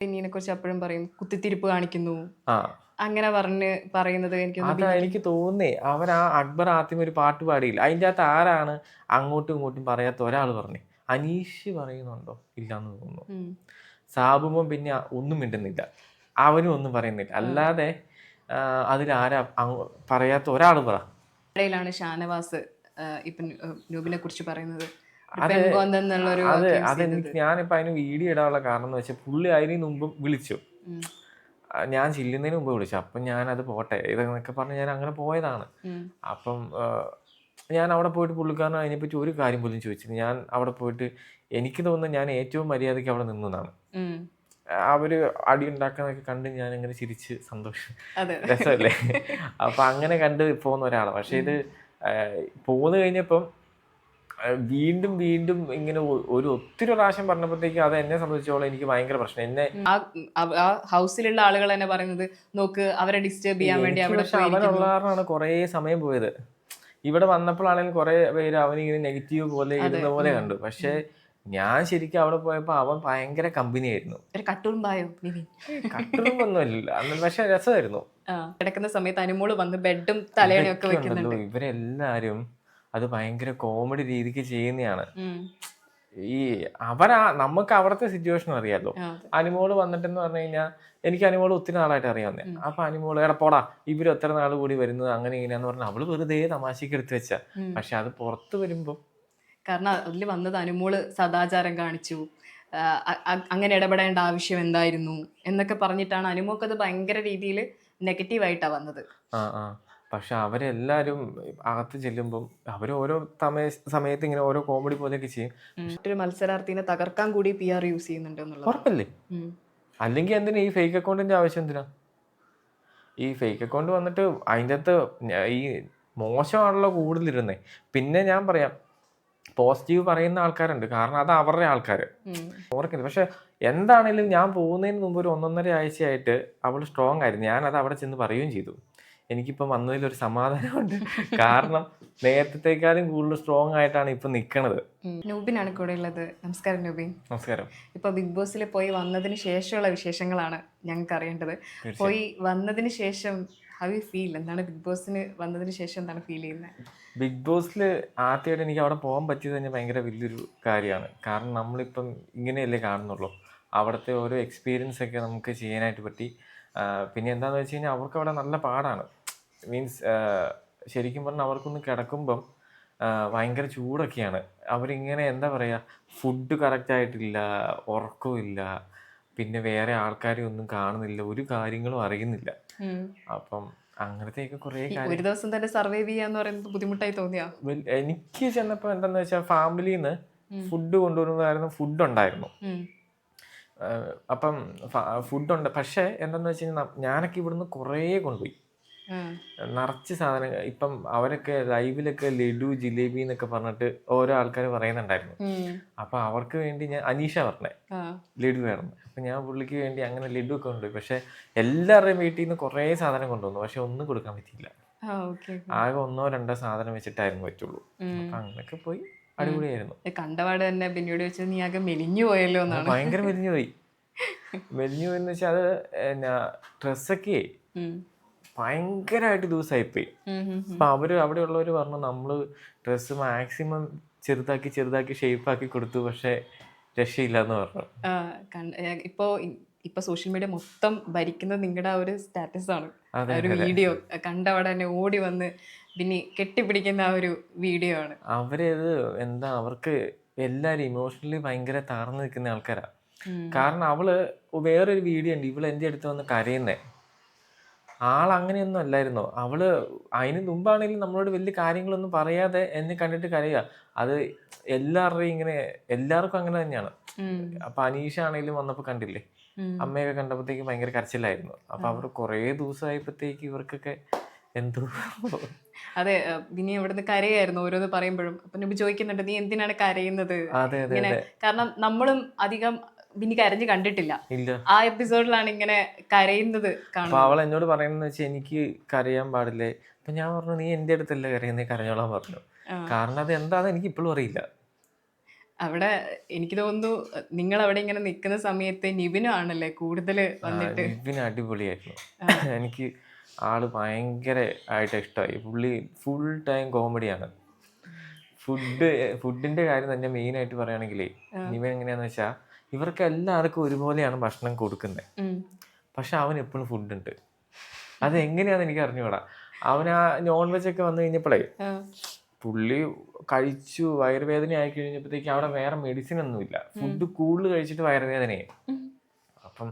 പിന്നീനെ കുറിച്ച് എപ്പോഴും പറയും കുത്തിത്തിരിപ്പ് കാണിക്കുന്നു. അങ്ങനെ പറഞ്ഞ് പറയുന്നത് എനിക്ക് എനിക്ക് തോന്നുന്നേ അവൻ ആ അക്ബർ ആദ്യം ഒരു പാട്ട് പാടിയില്ല. അതിന്റെ അകത്ത് ആരാണ് അങ്ങോട്ടും ഇങ്ങോട്ടും പറയാത്ത ഒരാൾ പറഞ്ഞു. അനീഷ് പറയുന്നുണ്ടോ? ഇല്ലാന്ന് തോന്നുന്നു. സാബുമോ പിന്നെ ഒന്നും മിണ്ടുന്നില്ല. അവനും ഒന്നും പറയുന്നില്ല. അല്ലാതെ അതിൽ അതിലാരാ പറയാത്ത ഒരാൾ പറ. ഇടയിലാണ് ഷാനവാസ് ഇപ്പം നൂബിനെ കുറിച്ച് പറയുന്നത്. അത് അതെനിക്ക്. ഞാനിപ്പോ അതിന് വീഡിയോ ഇടാനുള്ള കാരണം എന്ന് വെച്ചാൽ പുള്ളി അതിന് മുമ്പ് വിളിച്ചു. ഞാൻ ചില്ലുന്നതിന് മുമ്പ് വിളിച്ചു. അപ്പൊ ഞാൻ അത് പോട്ടെ ഇതെന്നൊക്കെ പറഞ്ഞ് ഞാൻ അങ്ങനെ പോയതാണ്. അപ്പം ഞാൻ അവിടെ പോയിട്ട് പുള്ളിക്കാരൻ അതിനെപ്പറ്റി ഒരു കാര്യം പോലും ചോദിച്ചില്ല. ഞാൻ അവിടെ പോയിട്ട് എനിക്ക് തോന്നുന്നു ഞാൻ ഏറ്റവും മര്യാദയ്ക്ക് അവിടെ നിന്നതാണ്. അവർ അടി ഉണ്ടാക്കുന്നതൊക്കെ കണ്ട് ഞാൻ ഇങ്ങനെ ചിരിച്ച് സന്തോഷം രസമല്ലേ? അപ്പൊ അങ്ങനെ കണ്ട് പോകുന്ന ഒരാളാണ് പക്ഷെ ഇത് പോന്നു കഴിഞ്ഞപ്പം വീണ്ടും വീണ്ടും ഇങ്ങനെ ഒരു ഒത്തിരി പ്രാവശ്യം പറഞ്ഞപ്പോഴത്തേക്ക് അത് എന്നെ സംബന്ധിച്ചോളം എനിക്ക് ഭയങ്കര പ്രശ്നം. എന്നെ ആ ആ ഹൗസിലുള്ള ആളുകൾ തന്നെ പറയുന്നത് നോക്ക് അവരെ ഡിസ്റ്റർബ് ചെയ്യാൻ വേണ്ടി അവിടെ അവനുള്ള കാരണമാണ് കുറേ സമയം പോയത്. ഇവിടെ വന്നപ്പോഴാണെങ്കിലും കുറേ പേര് അവനിങ്ങനെ നെഗറ്റീവ് പോലെ ഇരുന്ന പോലെ കണ്ടു. പക്ഷേ ഞാൻ ശരിക്കും അവിടെ പോയപ്പോ അവൻ ഭയങ്കര കമ്പനി ആയിരുന്നു ഒരു കട്ടുറുമ്പായോ കട്ടുറുമ്പൊന്നുമില്ല. പക്ഷെ രസമായിരുന്നു. കിടക്കുന്ന സമയത്ത് അനുമോൾ വന്ന് ബെഡും തലയണയും ഒക്കെ ഇതൊക്കെ വെക്കുന്നുണ്ട്. ഇവരെല്ലാരും അത് ഭയങ്കര കോമഡി രീതിക്ക് ചെയ്യുന്നതാണ് ഈ അവരാ നമുക്ക് അവിടുത്തെ സിറ്റുവേഷൻ അറിയാലോ. അനിമോൾ വന്നിട്ടെന്ന് പറഞ്ഞു കഴിഞ്ഞാൽ എനിക്ക് അനിമോൾ ഒത്തിരി നാളായിട്ട് അറിയാവുന്നേ. അപ്പൊ അനിമോൾ എടപ്പോടാ പോടാ ഇവർ എത്ര നാൾ കൂടി വരുന്നത്? അങ്ങനെ ഇങ്ങനെയാന്ന് പറഞ്ഞാൽ അവൾ വെറുതെ തമാശക്ക് എടുത്തു വെച്ച. പക്ഷെ അത് പുറത്ത് വരുമ്പോ കാരണം അതിൽ വന്നത് അനുമോൾ സദാചാരം കാണിച്ചു. അങ്ങനെ ഇടപെടേണ്ട ആവശ്യം എന്തായിരുന്നു? എന്നൊക്കെ പറഞ്ഞിട്ടാണ് അനുമോക്ക് അത് ഭയങ്കര രീതിയിൽ നെഗറ്റീവായിട്ടാണ് വന്നത്. ആ ആ. പക്ഷെ അവരെല്ലാരും അകത്ത് ചെല്ലുമ്പം അവർ ഓരോ തമയ സമയത്ത് ഇങ്ങനെ ഓരോ കോമഡി പോലെയൊക്കെ ചെയ്യും. മറ്റൊരു മത്സരാർത്ഥിനെ തകർക്കാൻ കൂടി പി ആർ യൂസ് ചെയ്യുന്നുണ്ട് ഉറപ്പല്ലേ? അല്ലെങ്കിൽ എന്തിനാ ഈ ഫേക്ക് അക്കൗണ്ടിന്റെ ആവശ്യം എന്തിനാ? ഈ ഫേക്ക് അക്കൗണ്ട് വന്നിട്ട് അതിന്റെ അകത്ത് ഈ മോശമാണല്ലോ കൂടുതലിരുന്നേ. പിന്നെ ഞാൻ പറയാം പോസിറ്റീവ് പറയുന്ന ആൾക്കാരുണ്ട്. കാരണം അത് അവരുടെ ആൾക്കാർ ഓർക്കില്ല ഓർക്കുന്നത് പക്ഷെ എന്താണേലും ഞാൻ പോകുന്നതിന് മുമ്പ് ഒരു ഒന്നൊന്നര ആഴ്ചയായിട്ട് അവൾ സ്ട്രോങ് ആയിരുന്നു. ഞാൻ അത് അവിടെ ചെന്ന് പറയുകയും ചെയ്തു. എനിക്കിപ്പം വന്നതിലൊരു സമാധാനമുണ്ട്. കാരണം നേരത്തേക്കാളും കൂടുതൽ സ്ട്രോങ് ആയിട്ടാണ് ഇപ്പൊ നിൽക്കണത് നൂബിനാണ് കൂടെ ഉള്ളത്. നമസ്കാരം നൂബിൻ നമസ്കാരം. ഇപ്പൊ ബിഗ് ബോസിൽ പോയി വന്നതിന് ശേഷമുള്ള വിശേഷങ്ങളാണ് ഞങ്ങൾക്ക് അറിയേണ്ടത് പോയി വന്നതിന് ശേഷം ഹൗ യു ഫീൽ എന്താണ് ബിഗ് ബോസിന് വന്നതിന് ശേഷം എന്താണ് ഫീൽ ചെയ്യുന്നത്? ബിഗ് ബോസിൽ ആദ്യമായിട്ട് എനിക്ക് അവിടെ പോകാൻ പറ്റിയത് തന്നെ ഭയങ്കര വലിയൊരു കാര്യമാണ്. കാരണം നമ്മളിപ്പം ഇങ്ങനെയല്ലേ കാണുന്നുള്ളൂ. അവിടുത്തെ ഓരോ എക്സ്പീരിയൻസ് ഒക്കെ നമുക്ക് ചെയ്യാനായിട്ട് പറ്റി. പിന്നെ എന്താണെന്ന് വെച്ച് കഴിഞ്ഞാൽ അവർക്ക് അവിടെ നല്ല പാടാണ്. മീൻസ് ശരിക്കും പറഞ്ഞാൽ അവർക്കൊന്ന് കിടക്കുമ്പം ഭയങ്കര ചൂടൊക്കെയാണ്. അവരിങ്ങനെ എന്താ പറയുക ഫുഡ് കറക്റ്റായിട്ടില്ല ഉറക്കമില്ല പിന്നെ വേറെ ആൾക്കാരെ ഒന്നും കാണുന്നില്ല ഒരു കാര്യങ്ങളും അറിയുന്നില്ല. അപ്പം അങ്ങനത്തെയൊക്കെ കുറേ ഒരു ദിവസം തന്നെ സർവൈവ് ചെയ്യാന്ന് പറയുന്നത് ബുദ്ധിമുട്ടായി തോന്നിയാ? എനിക്ക് ചെന്നപ്പോൾ എന്താന്ന് വെച്ചാൽ ഫാമിലിന്ന് ഫുഡ് കൊണ്ടുവരുന്നതായിരുന്നു ഫുഡ് ഉണ്ടായിരുന്നു അപ്പം ഫുഡ് ഉണ്ട് പക്ഷേ എന്താന്ന് വെച്ച് കഴിഞ്ഞാൽ ഞാനൊക്കെ ഇവിടുന്ന് കുറേ കൊണ്ടുപോയി. നിറച്ച് സാധനങ്ങൾ. ഇപ്പം അവരൊക്കെ ലൈവിലൊക്കെ ലഡു ജിലേബി എന്നൊക്കെ പറഞ്ഞിട്ട് ഓരോ ആൾക്കാർ പറയുന്നുണ്ടായിരുന്നു. അപ്പൊ അവർക്ക് വേണ്ടി ഞാൻ അനീഷ പറഞ്ഞേ. ലഡു വേണം അപ്പൊ ഞാൻ പുള്ളിക്ക് വേണ്ടി അങ്ങനെ ലഡു ഒക്കെ കൊണ്ടുപോയി. പക്ഷെ എല്ലാവരുടെയും വീട്ടിൽ നിന്ന് കുറേ സാധനം കൊണ്ടുവന്നു. പക്ഷെ ഒന്നും കൊടുക്കാൻ പറ്റിയില്ല. ആകെ ഒന്നോ രണ്ടോ സാധനം വെച്ചിട്ടായിരുന്നു പറ്റുള്ളൂ. അപ്പൊ അങ്ങനൊക്കെ അങ്ങനെയൊക്കെ പോയി അടിപൊളിയായിരുന്നു. കണ്ടപാട് തന്നെ പിന്നീട് വെച്ച് നീ ആകെ മെലിഞ്ഞു പോയല്ലോ എന്നാണ്. ഭയങ്കര മെലിഞ്ഞു പോയി. മെലിഞ്ഞു പോയി എന്ന് വെച്ചാൽ അത് ഡ്രസ്സൊക്കെ. ഭയങ്കരമായിട്ട് ദിവസമായിപ്പോയി. അപ്പൊ അവർ അവിടെയുള്ളവർ പറഞ്ഞു നമ്മൾ ഡ്രസ്സ് മാക്സിമം ചെറുതാക്കി ചെറുതാക്കി ഷേപ്പാക്കി കൊടുത്തു പക്ഷെ രക്ഷയില്ല എന്ന് പറഞ്ഞു ഇപ്പോ ഇപ്പൊ സോഷ്യൽ മീഡിയ മൊത്തം ഭരിക്കുന്നത് നിങ്ങളുടെ ആ ഒരു സ്റ്റാറ്റസ് ആണ്. ഒരു വീഡിയോ കണ്ടവിടെ തന്നെ ഓടി വന്ന് പിന്നെ കെട്ടിപ്പിടിക്കുന്ന ആ ഒരു വീഡിയോ ആണ്. അവരത് എന്താ അവർക്ക് എല്ലാരും ഇമോഷണലി ഭയങ്കര താർന്നു നിൽക്കുന്ന ആൾക്കാരാ. കാരണം അവൾ വേറൊരു വീഡിയോ ഉണ്ട് ഇവൾ എന്റെ അടുത്ത് വന്ന് കരയുന്നേ? ആൾ അങ്ങനെയൊന്നും അല്ലായിരുന്നോ? അവൾ അതിന് മുമ്പാണെങ്കിലും നമ്മളോട് വലിയ കാര്യങ്ങളൊന്നും പറയാതെ എന്നെ കണ്ടിട്ട് കരയുക. അത് എല്ലാവരുടെയും ഇങ്ങനെ എല്ലാവർക്കും അങ്ങനെ തന്നെയാണ്. അപ്പൊ അനീഷ ആണെങ്കിലും വന്നപ്പോ കണ്ടില്ലേ. അമ്മയൊക്കെ കണ്ടപ്പോഴത്തേക്ക് ഭയങ്കര കരച്ചിലായിരുന്നു. അപ്പൊ അവർ കുറേ ദിവസമായപ്പോഴത്തേക്ക് ഇവർക്കൊക്കെ എന്തോ അതെ പിന്നെ ഇവിടുന്ന് കരയായിരുന്നു ഓരോന്ന് പറയുമ്പോഴും. അപ്പൊ നബി ചോദിക്കുന്നുണ്ട് നീ എന്തിനാണ് കരയുന്നത്? കാരണം നമ്മളും അധികം ബിന്നി കരഞ്ഞു കണ്ടിട്ടില്ല. ആ എപ്പിസോഡിലാണ് ഇങ്ങനെ കരയുന്നത് അവൾ എന്നോട് പറയുന്നത് വെച്ചാൽ എനിക്ക് കരയാൻ പാടില്ലേ? അപ്പൊ ഞാൻ പറഞ്ഞു നീ എന്റെ അടുത്തല്ല കരയുന്നേ കരഞ്ഞോളാൻ പറഞ്ഞു. കാരണം അത് എന്താന്ന് എനിക്ക് ഇപ്പോഴും അറിയില്ല. അവിടെ എനിക്ക് തോന്നുന്നു നിങ്ങൾ അവിടെ ഇങ്ങനെ നിൽക്കുന്ന സമയത്ത് നിവിനും ആണല്ലേ കൂടുതൽ വന്നിട്ട്? നിവിന് അടിപൊളിയായിരുന്നു. എനിക്ക് ആൾ ഭയങ്കര ആയിട്ട് ഇഷ്ടമായി. പുള്ളി ഫുൾ ടൈം കോമഡിയാണ് ഫുഡ് ഫുഡിന്റെ കാര്യം തന്നെ മെയിൻ ആയിട്ട് പറയുകയാണെങ്കിലേ നിവൻ എങ്ങനെയാന്ന് വെച്ചാൽ ഇവർക്ക് എല്ലാവർക്കും ഒരുപോലെയാണ് ഭക്ഷണം കൊടുക്കുന്നത് പക്ഷെ അവൻ എപ്പോഴും ഫുഡ് ഉണ്ട് അത് എങ്ങനെയാന്ന് എനിക്ക് അറിഞ്ഞുകൂടാ അവൻ ആ നോൺ വെജ് ഒക്കെ വന്നു കഴിഞ്ഞപ്പോഴേ പുള്ളി കഴിച്ചു വയറുവേദന ആയി കഴിഞ്ഞപ്പോഴത്തേക്ക് അവിടെ വേറെ മെഡിസിൻ ഒന്നുമില്ല. ഫുഡ് കൂടുതൽ കഴിച്ചിട്ട് വയറുവേദനയായി. അപ്പം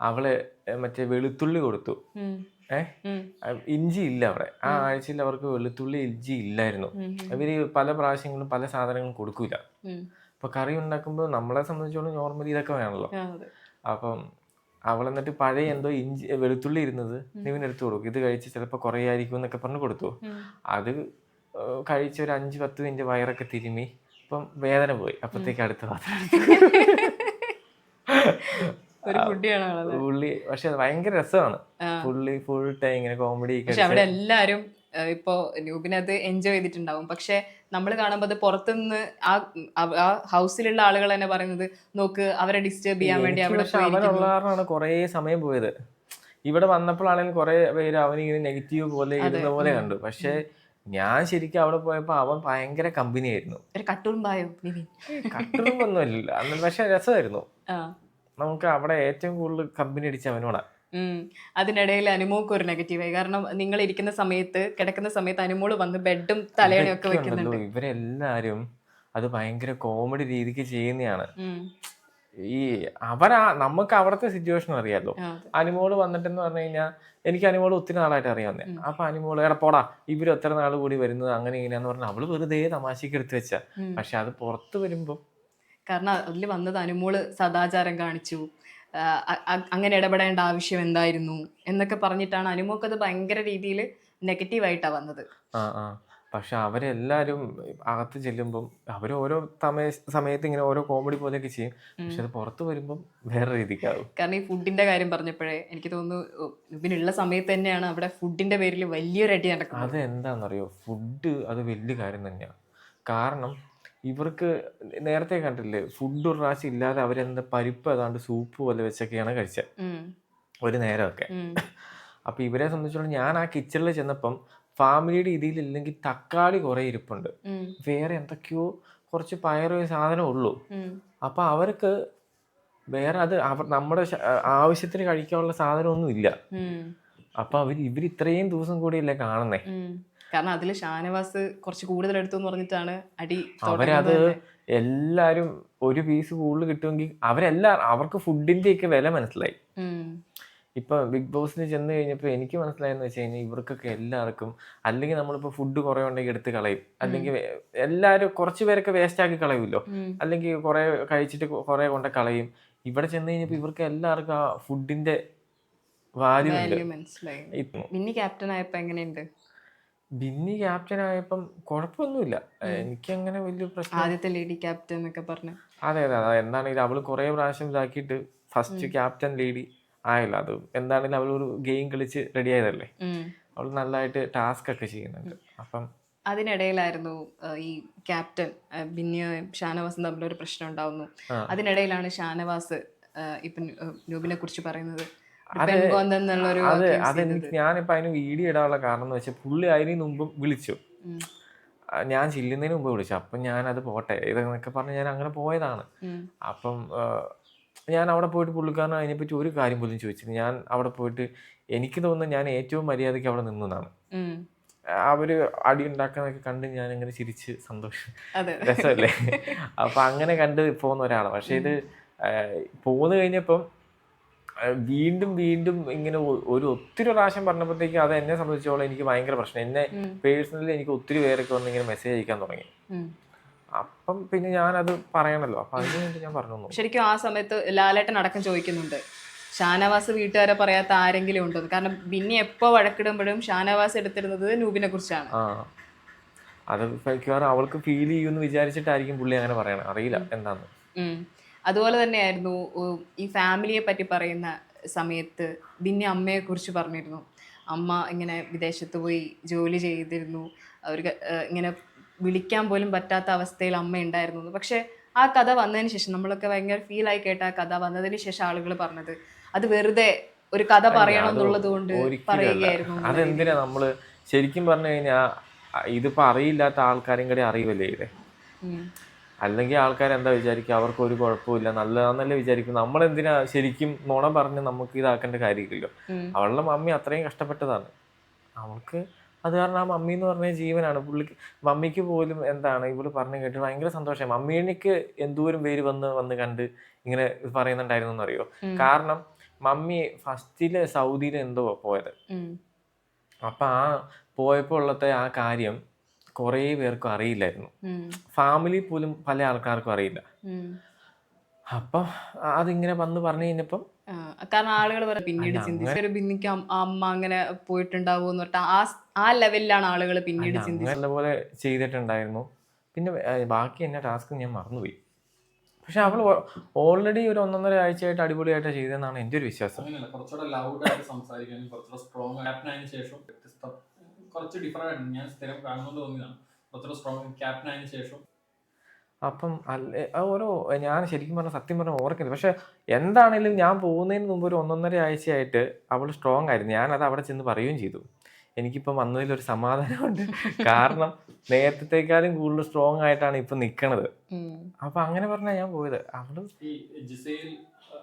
അവൾ മറ്റേ വെളുത്തുള്ളി കൊടുത്തു. ഏഹ് ഇഞ്ചി ഇല്ല അവിടെ. ആ ആഴ്ചയിൽ അവർക്ക് വെളുത്തുള്ളി ഇഞ്ചി ഇല്ലായിരുന്നു. അവർ പല പ്രാവശ്യങ്ങളും പല സാധനങ്ങളും കൊടുക്കൂല. ഉം. അപ്പൊ കറി ഉണ്ടാക്കുമ്പോൾ നമ്മളെ സംബന്ധിച്ചോളം നോർമലി ഇതൊക്കെ വേണമല്ലോ അപ്പം അവൾ എന്നിട്ട് പഴയ എന്തോ ഇഞ്ചി വെളുത്തുള്ളി ഇരുന്നത് നിവിൻ എടുത്തു കൊടുക്കും. ഇത് കഴിച്ച് ചിലപ്പോൾ കുറയായിരിക്കും എന്നൊക്കെ പറഞ്ഞു കൊടുത്തു. അത് കഴിച്ച ഒരു അഞ്ച് പത്ത് മിനിറ്റ് വയറൊക്കെ തിരുമ്മി അപ്പം വേദന പോയി. അപ്പത്തേക്ക് അടുത്ത പാത്രം പുള്ളി പക്ഷെ അത് ഭയങ്കര രസമാണ്. പുള്ളി ഫുൾ ടൈം ഇങ്ങനെ കോമഡി അവിടെ എല്ലാരും ഇപ്പോ ന്യൂബിനത് എൻജോയ് ചെയ്തിട്ടുണ്ടാവും. പക്ഷെ നമ്മൾ കാണുമ്പോൾ അത് പുറത്തുനിന്ന് ആ അവ- ആ ഹൗസിലുള്ള ആളുകൾ തന്നെ പറയുന്നത് നോക്ക് അവരെ ഡിസ്റ്റർബ് ചെയ്യാൻ വേണ്ടി അവിടെ പക്ഷെ അവനുള്ള കാരണമാണ് കുറേ സമയം പോയത്. ഇവിടെ വന്നപ്പോഴാണെങ്കിലും കുറെ പേര് അവനിങ്ങനെ നെഗറ്റീവ് പോലെ ഇരുന്ന പോലെ കണ്ടു. പക്ഷെ ഞാൻ ശരിക്കും അവിടെ പോയപ്പോ അവൻ ഭയങ്കര കമ്പനി ആയിരുന്നു. ഒരു കട്ടുറുമ്പായോ നിവിൻ കട്ടുറൊന്നുമില്ല അന്ന് പക്ഷെ രസമായിരുന്നു. ആ. നമുക്ക് അവിടെ ഏറ്റവും കൂടുതൽ കമ്പനി അടിച്ച അവനോടാ. അതിനിടയിൽ അനുമോക്ക് ഒരു നെഗറ്റീവായി കാരണം നിങ്ങൾ ഇരിക്കുന്ന സമയത്ത് കിടക്കുന്ന സമയത്ത് അനുമോൾ വന്ന് ബെഡും തലയണയും ഒക്കെ വെക്കുന്നുണ്ട്. ഇവരെല്ലാരും അത് ഭയങ്കര കോമഡി രീതിക്ക് ചെയ്യുന്നതാണ് ഈ അവരാ നമുക്ക് അവിടുത്തെ സിറ്റുവേഷൻ അറിയാലോ. അനുമോൾ വന്നിട്ടെന്ന് പറഞ്ഞു കഴിഞ്ഞാൽ എനിക്ക് അനിമോൾ ഒത്തിരി നാളായിട്ട് അറിയാവുന്നേ. അപ്പൊ അനിമോൾ എടപ്പോടാ പോടാ ഇവർ എത്ര നാൾ കൂടി വരുന്നത്? അങ്ങനെ ഇങ്ങനെയാന്ന് പറഞ്ഞാൽ അവൾ വെറുതെ തമാശക്ക് എടുത്തു വെച്ച. പക്ഷെ അത് പുറത്ത് വരുമ്പോ കാരണം അതിൽ വന്നത് അനുമോൾ സദാചാരം കാണിച്ചു. അങ്ങനെ ഇടപെടേണ്ട ആവശ്യം എന്തായിരുന്നു എന്നൊക്കെ പറഞ്ഞിട്ടാണ് അനുമോക്ക് അത് ഭയങ്കര രീതിയിൽ നെഗറ്റീവായിട്ടാണ് വന്നത്. പക്ഷെ അവരെല്ലാരും അകത്ത് ചെല്ലുമ്പം അവർ ഓരോ സമയ സമയത്ത് ഇങ്ങനെ ഓരോ കോമഡി പോലെയൊക്കെ ചെയ്യും. പക്ഷെ അത് പുറത്ത് വരുമ്പം വേറെ രീതിക്കാവും. കാരണം ഈ ഫുഡിന്റെ കാര്യം പറഞ്ഞപ്പോഴേ എനിക്ക് തോന്നുന്നു ഇതിനുള്ള സമയത്ത് തന്നെയാണ് അവിടെ ഫുഡിന്റെ പേരിൽ വലിയൊരു അടി നടക്കുന്നത്. അത് എന്താണെന്നറിയോ ഫുഡ് അത് വലിയ കാര്യം തന്നെയാണ് കാരണം ഇവർക്ക് നേരത്തെ കണ്ടില്ലേ ഫുഡ് ഒരു പ്രാവശ്യം ഇല്ലാതെ അവരെന്താ പരിപ്പ് ഏതാണ്ട് സൂപ്പ് പോലെ വെച്ചൊക്കെയാണ് കഴിച്ചത് ഒരു നേരമൊക്കെ. അപ്പൊ ഇവരെ സംബന്ധിച്ചിടത്തോളം ഞാൻ ആ കിച്ചണിൽ ചെന്നപ്പം ഫാമിലിയുടെ ഇതിലില്ലെങ്കിൽ തക്കാളി കുറെ ഇരിപ്പുണ്ട്. വേറെ എന്തൊക്കെയോ കുറച്ച് പയറ് സാധനം ഉള്ളൂ. അപ്പൊ അവർക്ക് വേറെ അത് അവർ നമ്മുടെ ആവശ്യത്തിന് കഴിക്കാനുള്ള സാധനമൊന്നും ഇല്ല. അപ്പൊ അവർ ഇവർ ഇത്രയും ദിവസം കൂടിയല്ലേ കാണുന്നേ. കാരണം അതിൽ ഷാനവാസ് കുറച്ച് കൂടുതൽ എടുത്തു എന്ന് പറഞ്ഞിട്ടാണ് അടി അവരത്. എല്ലാരും ഒരു പീസ് കൂടുതൽ കിട്ടുമെങ്കിൽ അവരെല്ലാം അവർക്ക് ഫുഡിന്റെ ഒക്കെ വില മനസ്സിലായി. ഇപ്പൊ ബിഗ് ബോസിന് ചെന്ന് കഴിഞ്ഞപ്പോൾ എനിക്ക് മനസ്സിലായെന്ന് വെച്ച് കഴിഞ്ഞാൽ ഇവർക്കൊക്കെ എല്ലാവർക്കും അല്ലെങ്കിൽ നമ്മളിപ്പോൾ ഫുഡ് കുറേ ഉണ്ടെങ്കിൽ എടുത്ത് കളയും. അല്ലെങ്കിൽ എല്ലാരും എല്ലാവരും കുറച്ച് പേരൊക്കെ വേസ്റ്റ് ആക്കി കളയുമല്ലോ. അല്ലെങ്കിൽ കുറേ കഴിച്ചിട്ട് കുറേ കൊണ്ട് കളയും. ഇവിടെ ചെന്ന് കഴിഞ്ഞപ്പോൾ ഇവർക്ക് എല്ലാവർക്കും ആ ഫുഡിന്റെ വാല്യൂ ഉണ്ട്. മനസ്സിലായി. ഇപ്പം. മിന്നി ക്യാപ്റ്റൻ ആയപ്പോ എങ്ങനെയുണ്ട്? ബിന്നി ക്യാപ്റ്റൻ ആയപ്പം കുഴപ്പമൊന്നുമില്ല. എനിക്ക് അങ്ങനെ വലിയ പ്രശ്നം ആദ്യത്തെ ലേഡി ക്യാപ്റ്റൻ എന്നൊക്കെ പറഞ്ഞു. അതെ അതെ അതെ. എന്താണെങ്കിലും അവൾ കുറേ പ്രാവശ്യം ഇതാക്കിയിട്ട് ഫസ്റ്റ് ക്യാപ്റ്റൻ ലേഡി ആയല്ലോ. അത് എന്താണെങ്കിലും അവൾ ഒരു ഗെയിം കളിച്ച് റെഡി ആയതല്ലേ? അവൾ നല്ലതായിട്ട് ടാസ്ക് ഒക്കെ ചെയ്യുന്നുണ്ട്. അപ്പം അതിനിടയിലായിരുന്നു ഈ ക്യാപ്റ്റൻ ബിന്നി ഷാനവാസും തമ്മിലൊരു പ്രശ്നം ഉണ്ടാവുന്നു. അതിനിടയിലാണ് ഷാനവാസ് ഇപ്പം ന്യൂബിനെ കുറിച്ച് പറയുന്നത്. അത് അതെനിക്ക്. ഞാനിപ്പോ അതിന് വീഡിയോ ഇടാനുള്ള കാരണം എന്ന് വെച്ചാൽ പുള്ളി അതിന് മുമ്പ് വിളിച്ചു. ഞാൻ ചില്ലുന്നതിന് മുമ്പ് വിളിച്ചു. അപ്പം അത് പോട്ടെ ഇതെന്നൊക്കെ പറഞ്ഞ് ഞാൻ അങ്ങനെ പോയതാണ്. അപ്പം ഞാൻ അവിടെ പോയിട്ട് പുള്ളിക്കാരൻ അതിനെപ്പറ്റി ഒരു കാര്യം പോലും ചോദിച്ചില്ല. ഞാൻ അവിടെ പോയിട്ട് എനിക്ക് തോന്നുന്നു ഞാൻ ഏറ്റവും മര്യാദയ്ക്ക് അവിടെ നിന്നതാണ്. അവർ അടി ഉണ്ടാക്കുന്നതൊക്കെ കണ്ട് ഞാൻ ഇങ്ങനെ ചിരിച്ച് സന്തോഷം രസമല്ലേ? അപ്പൊ അങ്ങനെ കണ്ട് പോകുന്ന ഒരാളാണ്. പക്ഷെ ഇത് പോന്നു കഴിഞ്ഞപ്പം വീണ്ടും വീണ്ടും ഇങ്ങനെ ഒരു ഒത്തിരി പ്രാവശ്യം പറഞ്ഞപ്പോഴത്തേക്ക് അത് എന്നെ സംബന്ധിച്ചോളം എനിക്ക് ഭയങ്കര പ്രശ്നം. എന്നെ പേഴ്സണലി എനിക്ക് ഒത്തിരി പേരൊക്കെ വന്ന് ഇങ്ങനെ മെസ്സേജ് അയക്കാൻ തുടങ്ങി. അപ്പം പിന്നെ ഞാൻ അത് പറയണല്ലോ. അപ്പൊ അതിന് വേണ്ടി ഞാൻ പറഞ്ഞു ശരിക്കും ആ സമയത്ത് ലാലേട്ടൻ അടക്കം ചോദിക്കുന്നുണ്ട്. ഷാനവാസ് വീട്ടുകാരെ പറയാത്ത ആരെങ്കിലും ഉണ്ടോ കാരണം ബിന്നി എപ്പോ വഴക്കിടുമ്പോഴും ഷാനവാസ് എടുത്തിരുന്നത് നൂബിനെ കുറിച്ചാണ്. അത് മിക്കവാറും അവൾക്ക് ഫീൽ ചെയ്യുമെന്ന് വിചാരിച്ചിട്ടായിരിക്കും പുള്ളി അങ്ങനെ പറയണം. അറിയില്ല എന്താന്ന്. അതുപോലെ തന്നെയായിരുന്നു ഈ ഫാമിലിയെ പറ്റി പറയുന്ന സമയത്ത് ബിന്നി അമ്മയെ കുറിച്ച് പറഞ്ഞിരുന്നു. അമ്മ ഇങ്ങനെ വിദേശത്ത് പോയി ജോലി ചെയ്തിരുന്നു. അവർക്ക് ഇങ്ങനെ വിളിക്കാൻ പോലും പറ്റാത്ത അവസ്ഥയിൽ അമ്മ ഉണ്ടായിരുന്നു. പക്ഷെ ആ കഥ വന്നതിന് ശേഷം നമ്മളൊക്കെ ഭയങ്കര ഫീൽ ആയി കേട്ട ആ കഥ വന്നതിന് ശേഷം ആളുകൾ പറഞ്ഞത് അത് വെറുതെ ഒരു കഥ പറയണം അത് എന്നുള്ളത് കൊണ്ട് പറയുകയായിരുന്നു. അതെന്തിനാ നമ്മൾ ശരിക്കും പറഞ്ഞു കഴിഞ്ഞാൽ ഇതിപ്പോ അറിയില്ലാത്ത ആൾക്കാരും കൂടി അറിയുമല്ലേ ഇത്. അല്ലെങ്കിൽ ആൾക്കാർ എന്താ വിചാരിക്കുക? അവർക്ക് ഒരു കുഴപ്പമില്ല നല്ലതാന്നല്ലേ വിചാരിക്കും. നമ്മളെന്തിനാ ശരിക്കും നുണ പറഞ്ഞ് നമുക്ക് ഇതാക്കേണ്ട കാര്യമില്ലല്ലോ. അവളുടെ മമ്മി അത്രയും കഷ്ടപ്പെട്ടതാണ്. അവൾക്ക് അത് കാരണം ആ മമ്മി എന്ന് പറഞ്ഞ ജീവനാണ്. പുള്ളിക്ക് മമ്മിക്ക് പോലും എന്താണ് ഇവൾ പറഞ്ഞു കേട്ട് ഭയങ്കര സന്തോഷം മമ്മീനിക്ക് എന്തോരം പേര് വന്ന് വന്ന് കണ്ട് ഇങ്ങനെ പറയുന്നുണ്ടായിരുന്നു എന്നറിയോ. കാരണം മമ്മി ഫസ്റ്റിൽ സൗദിയിൽ എന്തോ പോയത്. അപ്പൊ ആ പോയപ്പോ ഉള്ളത്തെ ആ കാര്യം കുറേ പേർക്കും അറിയില്ലായിരുന്നു. ഫാമിലി പോലും പല ആൾക്കാർക്കും അറിയില്ല. അപ്പൊ അതിങ്ങനെ വന്ന് പറഞ്ഞു കഴിഞ്ഞപ്പം കാരണം ആളുകൾ പിന്നീട് ചിന്തിച്ചു ബിന്നിക്ക് അമ്മ അങ്ങനെ പോയിട്ടുണ്ടാവും എന്ന് പറഞ്ഞിട്ട് ആ ആ ലെവലിലാണ് ആളുകൾ പിന്നീട് ചിന്തിച്ചത്. പോലെ ചെയ്തിട്ടുണ്ടായിരുന്നു. പിന്നെ ബാക്കി എന്നെ ടാസ്ക് ഞാൻ മറന്നുപോയി. പക്ഷെ അവൾ ഓൾറെഡി ഒരു ഒന്നൊന്നര ആഴ്ചയായിട്ട് അടിപൊളിയായിട്ട് ചെയ്തെന്നാണ് എന്റെ ഒരു വിശ്വാസം. കുറച്ച് ഡിഫറെന്റ് ആണ് ഞാൻ സ്ഥിരം കാണുന്നത് തോന്നിയതാണ്. അത്ര സ്ട്രോങ് ക്യാപ്റ്റൻ ആയതിനു ശേഷം. അപ്പം അല്ല ഓരോ ഞാൻ ശരിക്കും പറഞ്ഞ സത്യം പറഞ്ഞ ഓർക്കുന്നത് പക്ഷെ എന്താണേലും ഞാൻ പോകുന്നതിന് മുമ്പ് ഒരു ഒന്നൊന്നര ആഴ്ചയായിട്ട് അവൾ സ്ട്രോങ് ആയിരുന്നു. ഞാനത് അവിടെ ചെന്ന് പറയുകയും ചെയ്തു. എനിക്കിപ്പം വന്നതിൽ ഒരു സമാധാനമുണ്ട്. കാരണം നേരത്തേക്കാളും കൂടുതൽ സ്ട്രോങ് ആയിട്ടാണ് ഇപ്പം നിൽക്കണത്. അപ്പം അങ്ങനെ പറഞ്ഞാൽ ഞാൻ പോയത്. അവൾ ഈ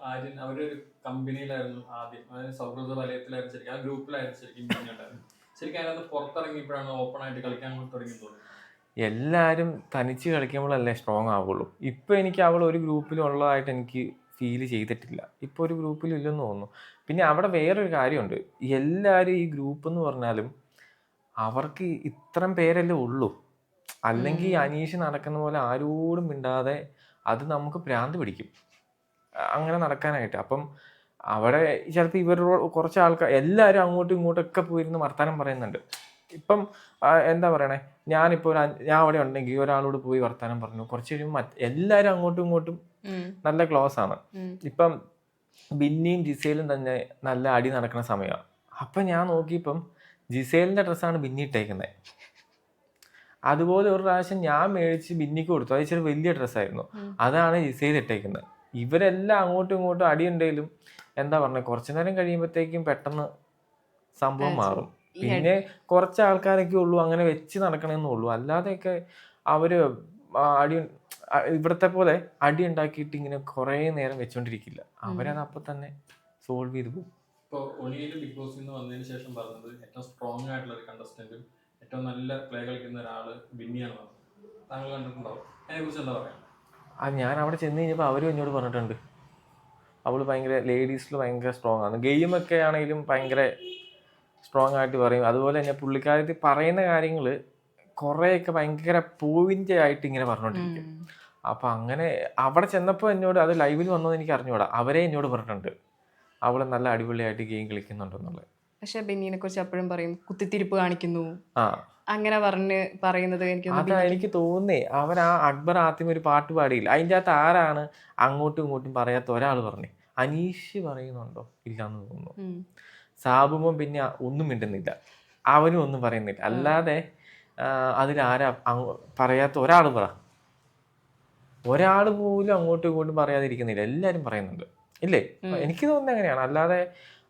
ആര്യൻ അവരൊരു കമ്പനിയിലായിരുന്നു ആദ്യം. അതായത് സൗഹൃദ വലയത്തിലായിരുന്നു ശരിക്കും. ആ ഗ്രൂപ്പിലായിരുന്നു ശരിക്കും ശരിക്കും അതിനകത്ത് പുറത്തിറങ്ങിയപ്പോഴാണ് ഓപ്പൺ ആയിട്ട് കളിക്കാൻ തുടങ്ങി തോന്നുന്നത്. എല്ലാവരും തനിച്ച് കളിക്കുമ്പോഴല്ലേ സ്ട്രോങ് ആവുള്ളൂ. ഇപ്പൊ എനിക്ക് അവൾ ഒരു ഗ്രൂപ്പിലും ഉള്ളതായിട്ട് എനിക്ക് ഫീൽ ചെയ്തിട്ടില്ല. ഇപ്പോൾ ഒരു ഗ്രൂപ്പിലും ഇല്ലെന്ന് തോന്നുന്നു. പിന്നെ അവിടെ വേറൊരു കാര്യമുണ്ട്. എല്ലാവരും ഈ ഗ്രൂപ്പ് എന്ന് പറഞ്ഞാലും അവർക്ക് ഇത്രയും പേരല്ലേ ഉള്ളൂ. അല്ലെങ്കിൽ അനീഷ് നടക്കുന്ന പോലെ ആരോടും മിണ്ടാതെ അത് നമുക്ക് ഭ്രാന്ത് പിടിക്കും. അങ്ങനെ നടക്കാനായിട്ട്. അപ്പം അവിടെ ചിലപ്പോൾ ഇവരോട് കുറച്ച് ആൾക്കാർ എല്ലാവരും അങ്ങോട്ടും ഇങ്ങോട്ടും ഒക്കെ പോയിരുന്ന് വർത്തമാനം പറയുന്നുണ്ട്. ഇപ്പം എന്താ പറയണേ? ഞാനിപ്പോൾ ഒരു ഞാൻ അവിടെ ഉണ്ടെങ്കിൽ ഒരാളോട് പോയി വർത്തമാനം പറഞ്ഞു. കുറച്ച് കഴിയുമ്പോൾ എല്ലാവരും അങ്ങോട്ടും ഇങ്ങോട്ടും നല്ല ക്ലോസ് ആണ്. ഇപ്പം ബിന്നിയും ജിസേലും തന്നെ നല്ല അടി നടക്കുന്ന സമയമാണ്. അപ്പം ഞാൻ നോക്കിയപ്പം ജിസേലിന്റെ ഡ്രസ്സാണ് ബിന്നി ഇട്ടേക്കുന്നത് അതുപോലെ ഒരു പ്രാവശ്യം ഞാൻ മേടിച്ച് ബിന്നിക്ക് കൊടുത്തു. അത് ഇച്ചിരി വലിയ ഡ്രസ്സായിരുന്നു. അതാണ് ജിസേൽ ഇട്ടേക്കുന്നത് ഇവരെല്ലാം അങ്ങോട്ടും ഇങ്ങോട്ടും അടി ഉണ്ടെങ്കിലും എന്താ പറഞ്ഞ കുറച്ചു നേരം കഴിയുമ്പോഴത്തേക്കും പെട്ടെന്ന് സംഭവം മാറും. പിന്നെ കുറച്ച് ആൾക്കാരൊക്കെ ഉള്ളൂ അങ്ങനെ വെച്ച് നടക്കണമെന്നുള്ളൂ അല്ലാതെയൊക്കെ അവർ അടി ഇവിടത്തെ പോലെ അടി ഉണ്ടാക്കിയിട്ട് ഇങ്ങനെ കുറേ നേരം വെച്ചോണ്ടിരിക്കില്ല. അവരത് അപ്പൊ തന്നെ സോൾവ് ചെയ്ത് പോകും. ഇപ്പോൾ ഒണിയിൽ ബിഗ് ബോസിൽ നിന്ന് വന്നതിന് ശേഷം പറഞ്ഞത് ഏറ്റവും സ്ട്രോങ് ആയിട്ടുള്ള ഒരു കണ്ടസ്റ്റന്റും ഏറ്റവും നല്ല പ്ലേ കളിക്കുന്ന ഒരാൾ ബിന്നിയാണ് താങ്കൾ കണ്ടിട്ടുണ്ടാവും. അതിനെക്കുറിച്ച് എന്താ പറയാ ആ ഞാൻ അവിടെ ചെന്ന് കഴിഞ്ഞപ്പോൾ അവരും എന്നോട് പറഞ്ഞിട്ടുണ്ട്. അവൾ ഭയങ്കര ലേഡീസിൽ ഭയങ്കര സ്ട്രോങ് ആണ്. ഗെയിമൊക്കെ ആണെങ്കിലും ഭയങ്കര സ്ട്രോങ് ആയിട്ട് പറയും. അതുപോലെ തന്നെ പുള്ളിക്കാരത്തിൽ പറയുന്ന കാര്യങ്ങൾ കുറേയൊക്കെ ഭയങ്കര പോയിന്റ് ആയിട്ട് ഇങ്ങനെ പറഞ്ഞുകൊണ്ടിരിക്കും. അപ്പം അങ്ങനെ അവിടെ ചെന്നപ്പോൾ എന്നോട് അത് ലൈവിൽ വന്നത് എനിക്ക് അറിഞ്ഞുകൂടാ അവരെ എന്നോട് പറഞ്ഞിട്ടുണ്ട്. അവൾ നല്ല അടിപൊളിയായിട്ട് ഗെയിം കളിക്കുന്നുണ്ടെന്നുള്ളത്. പക്ഷെ ബെന്നിനെ കുറിച്ച് അപ്പോഴും പറയും കുത്തിത്തിരിപ്പ് കാണിക്കുന്നു. ആ. അങ്ങനെ പറഞ്ഞ് പറയുന്നത് എനിക്ക് അതാ എനിക്ക് തോന്നുന്നേ അവൻ ആ അക്ബർ ആദ്യം ഒരു പാട്ട് പാടിയില്ല. അതിന്റെ അകത്ത് ആരാണ് അങ്ങോട്ടും ഇങ്ങോട്ടും പറയാത്ത ഒരാൾ പറഞ്ഞേ. അനീഷ് പറയുന്നുണ്ടോ? ഇല്ലാന്ന് തോന്നുന്നു. സാബുമോൻ പിന്നെ ഒന്നും മിണ്ടുന്നില്ല. അവനും ഒന്നും പറയുന്നില്ല. അല്ലാതെ അതിലാരാ പറയാത്ത ഒരാൾ പറ. ഒരാൾ പോലും അങ്ങോട്ടും ഇങ്ങോട്ടും പറയാതിരിക്കുന്നില്ല. എല്ലാവരും പറയുന്നുണ്ട്. ഇല്ലേ? എനിക്ക് തോന്നുന്നത് അങ്ങനെയാണ്. അല്ലാതെ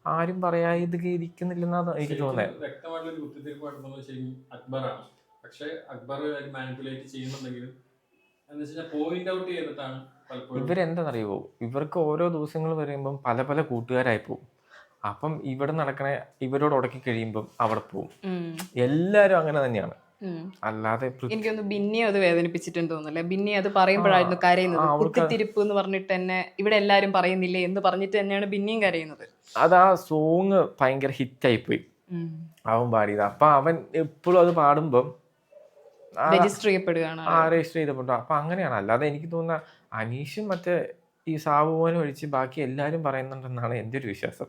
ആരും പറയാതെ ഇരിക്കുന്നില്ലെന്നാ എനിക്ക് തോന്നുന്നത് വ്യക്തമായിട്ടുള്ള ഒരു കുത്തിത്തിരിപ്പായിട്ട് തോന്നുന്നത് ശരിക്കും അക്ബറാണ്. പക്ഷെ അക്ബർ മാനിപ്പുലേറ്റ് ചെയ്യുന്നുണ്ടെങ്കിലും എന്ന് വെച്ചാൽ പോയിന്റ് ഔട്ട് ചെയ്തിട്ടാണ് പലപ്പോഴും. ഇവരെന്താണെന്നറിയുമോ ഇവർക്ക് ഓരോ ദിവസങ്ങൾ വരുമ്പം പല പല കൂട്ടുകാരായി പോകും അപ്പം ഇവിടെ നടക്കണ ഇവരോട് ഉടക്കി കഴിയുമ്പം അവിടെ പോവും. എല്ലാവരും അങ്ങനെ തന്നെയാണ്. അല്ലാതെ എനിക്കൊന്ന് ബിന്നിയെ അത് വേദനിപ്പിച്ചിട്ടുണ്ട് തോന്നുന്നില്ല? ബിന്നി അത് പറയുമ്പോഴായിരുന്നു കരയുന്നത്. കുത്തിത്തിരിപ്പ് എന്ന് പറഞ്ഞിട്ട് തന്നെ ഇവിടെ എല്ലാരും പറയുന്നില്ലേ എന്ന് പറഞ്ഞിട്ട് തന്നെയാണ് ബിന്നിയും കരയുന്നത്. അത് ആ സോങ് ഭയങ്കര ഹിറ്റായി പോയി അവൻ പാടിയത്. അപ്പൊ അവൻ എപ്പോഴും അത് പാടുമ്പം രജിസ്റ്റർ ചെയ്യപ്പെടുകയാണ് ആ രജിസ്റ്റർ ചെയ്തപ്പോട്ടോ അപ്പൊ അങ്ങനെയാണ്. അല്ലാതെ എനിക്ക് തോന്നുന്ന അനീഷും മറ്റേ ഈ സാബുമോനും ഒഴിച്ച് ബാക്കി എല്ലാരും പറയുന്നുണ്ടെന്നാണ് എന്റെ ഒരു വിശ്വാസം.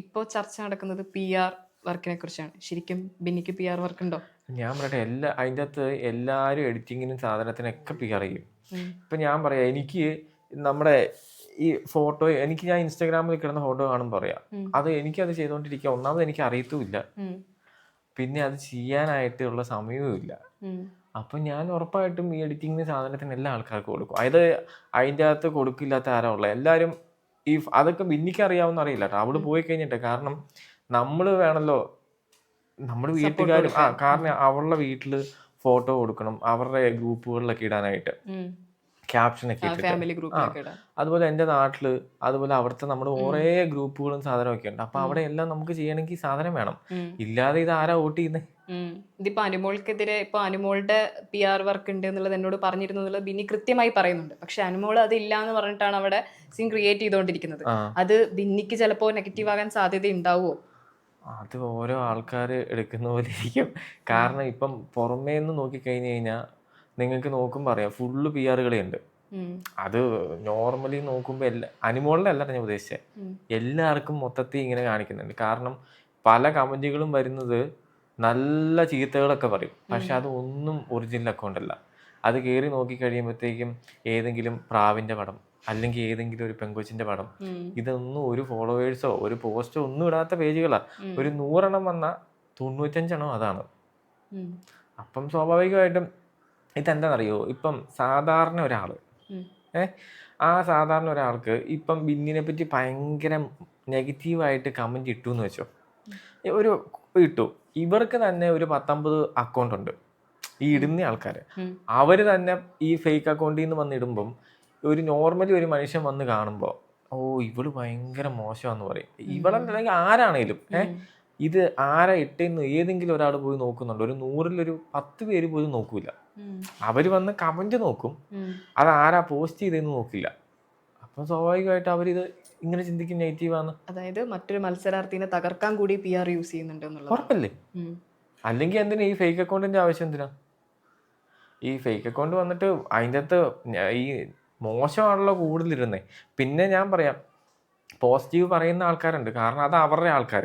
ഇപ്പോ ചർച്ച നടക്കുന്നത് പി ആർ വർക്കിനെ കുറിച്ചാണ്. ശരിക്കും ബിന്നിക്ക് പി ആർ വർക്ക് ഉണ്ടോ? ഞാൻ പറയട്ടെ എല്ലാ അതിന്റെ അകത്ത് എല്ലാവരും എഡിറ്റിങ്ങിനും സാധനത്തിനൊക്കെ പി അറിയും ഇപ്പം ഞാൻ പറയാം എനിക്ക് നമ്മുടെ ഈ ഫോട്ടോ എനിക്ക് ഞാൻ ഇൻസ്റ്റാഗ്രാമിൽ കിടന്ന ഫോട്ടോ കാണുമ്പോൾ പറയാം എനിക്ക് അത് എനിക്കത് ചെയ്തുകൊണ്ടിരിക്കുക ഒന്നാമത് എനിക്ക് അറിയത്തുമില്ല. പിന്നെ അത് ചെയ്യാനായിട്ടുള്ള സമയവും ഇല്ല. അപ്പം ഞാൻ ഉറപ്പായിട്ടും ഈ എഡിറ്റിങ്ങിന് സാധനത്തിന് എല്ലാ ആൾക്കാർക്കും കൊടുക്കും. അതായത് അതിന്റെ അകത്ത് കൊടുക്കില്ലാത്ത ആരാ ഉള്ളത് എല്ലാവരും ഈ അതൊക്കെ ബിന്നിക്ക് അറിയാവുന്ന അറിയില്ല കേട്ടോ. അവൾ പോയി കഴിഞ്ഞിട്ട് കാരണം നമ്മൾ വേണമല്ലോ നമ്മുടെ വീട്ടുകാരും ആ കാരണം അവളുടെ വീട്ടിൽ ഫോട്ടോ കൊടുക്കണം അവരുടെ ഗ്രൂപ്പുകളിലൊക്കെ ഇടാനായിട്ട്. ക്യാപ്ഷനൊക്കെ ഒക്കെ അതുപോലെ എന്റെ നാട്ടിൽ അതുപോലെ അവിടുത്തെ നമ്മുടെ കുറേ ഗ്രൂപ്പുകളും സാധനമൊക്കെ ഉണ്ട്. അപ്പൊ അവിടെ എല്ലാം നമുക്ക് ചെയ്യണമെങ്കിൽ സാധനം വേണം. ഇല്ലാതെ ഇത് ആരാ വോട്ട് ചെയ്യുന്നത് ഇതിപ്പോ അനുമോൾക്കെതിരെ ഇപ്പൊ അനുമോളുടെ പി ആർ വർക്ക് ഉണ്ട് എന്നുള്ളത് എന്നോട് പറഞ്ഞിരുന്നു എന്നുള്ളത് ബിന്നി കൃത്യമായി പറയുന്നുണ്ട്. പക്ഷെ അനുമോൾ അത് ഇല്ല എന്ന് പറഞ്ഞിട്ടാണ് അവിടെ സീൻ ക്രിയേറ്റ് ചെയ്തുകൊണ്ടിരിക്കുന്നത്. അത് ബിന്നിക്ക് ചിലപ്പോ നെഗറ്റീവ് ആകാൻ സാധ്യത ഉണ്ടാവുമോ അത് ഓരോ ആൾക്കാർ എടുക്കുന്ന പോലെ ഇരിക്കും. കാരണം ഇപ്പം പുറമേ നിന്ന് നോക്കിക്കഴിഞ്ഞ് കഴിഞ്ഞാൽ നിങ്ങൾക്ക് നോക്കുമ്പോൾ അറിയാം ഫുള്ള് പി ആറുകളുണ്ട് അത് നോർമലി നോക്കുമ്പോൾ എല്ലാ അനിമോളിന്റെ അല്ല ഞാൻ ഉദ്ദേശിച്ചത് എല്ലാവർക്കും മൊത്തത്തിൽ ഇങ്ങനെ കാണിക്കുന്നുണ്ട്. കാരണം പല കമന്റുകളും വരുന്നത് നല്ല ചീത്തകളൊക്കെ പറയും. പക്ഷെ അത് ഒന്നും ഒറിജിനൽ അക്കൗണ്ട് അല്ല. അത് കയറി നോക്കി കഴിയുമ്പോഴത്തേക്കും ഏതെങ്കിലും പ്രാവിന്റെ പടം. അല്ലെങ്കിൽ ഏതെങ്കിലും ഒരു പെങ്കൊച്ചിന്റെ പടം. ഇതൊന്നും ഒരു ഫോളോവേഴ്സോ ഒരു പോസ്റ്റോ ഒന്നും ഇടാത്ത പേജുകളാ. ഒരു നൂറെണ്ണം വന്ന തൊണ്ണൂറ്റഞ്ചെണ്ണം അതാണ്. അപ്പം സ്വാഭാവികമായിട്ടും ഇതെന്താണെന്നറിയോ ഇപ്പം സാധാരണ ഒരാൾ ഏ? ആ സാധാരണ ഒരാൾക്ക് ഇപ്പം ബിന്നിനെ പറ്റി ഭയങ്കര നെഗറ്റീവായിട്ട് കമന്റ് ഇട്ടു എന്ന് വെച്ചോ ഒരു ഇട്ടു. ഇവർക്ക് തന്നെ ഒരു പത്തൊമ്പത് അക്കൗണ്ട് ഉണ്ട്. ഈ ഇടുന്ന ആൾക്കാർ അവർ അവർ തന്നെ ഈ ഫേക്ക് അക്കൗണ്ടിൽ നിന്ന് വന്നിടുമ്പം ഒരു നോർമലി ഒരു മനുഷ്യൻ വന്ന് കാണുമ്പോൾ ഓ ഇവൾ ഭയങ്കര മോശമാന്ന് പറയും. ഇവളല്ലെങ്കിൽ ആരാണേലും ഏ ഇത് ആരാ ഇട്ടെന്ന് ഏതെങ്കിലും ഒരാൾ പോയി നോക്കുന്നുണ്ട്? ഒരു നൂറിലൊരു പത്ത് പേര് പോലും നോക്കൂല. അവർ വന്ന് കമന്റ് നോക്കും. അത് ആരാ പോസ്റ്റ് ചെയ്തെന്ന് നോക്കില്ല. അപ്പം സ്വാഭാവികമായിട്ട് അവരിത് ഇങ്ങനെ ചിന്തിക്കും നെഗറ്റീവാണ് അതായത് മറ്റൊരു മത്സരാർത്ഥിനെ തകർക്കാൻ കൂടി പി ആർ യൂസ് ചെയ്യുന്നുണ്ട് ഉറപ്പല്ലേ? അല്ലെങ്കിൽ എന്തിനാ ഈ ഫേക്ക് അക്കൗണ്ടിന്റെ ആവശ്യം എന്തിനാ? ഈ ഫേക്ക് അക്കൗണ്ട് വന്നിട്ട് അതിന്റെ അകത്ത് ഈ മോശമാണല്ലോ കൂടുതലിരുന്നേ. പിന്നെ ഞാൻ പറയാം പോസിറ്റീവ് പറയുന്ന ആൾക്കാരുണ്ട്. കാരണം അത് അവരുടെ ആൾക്കാർ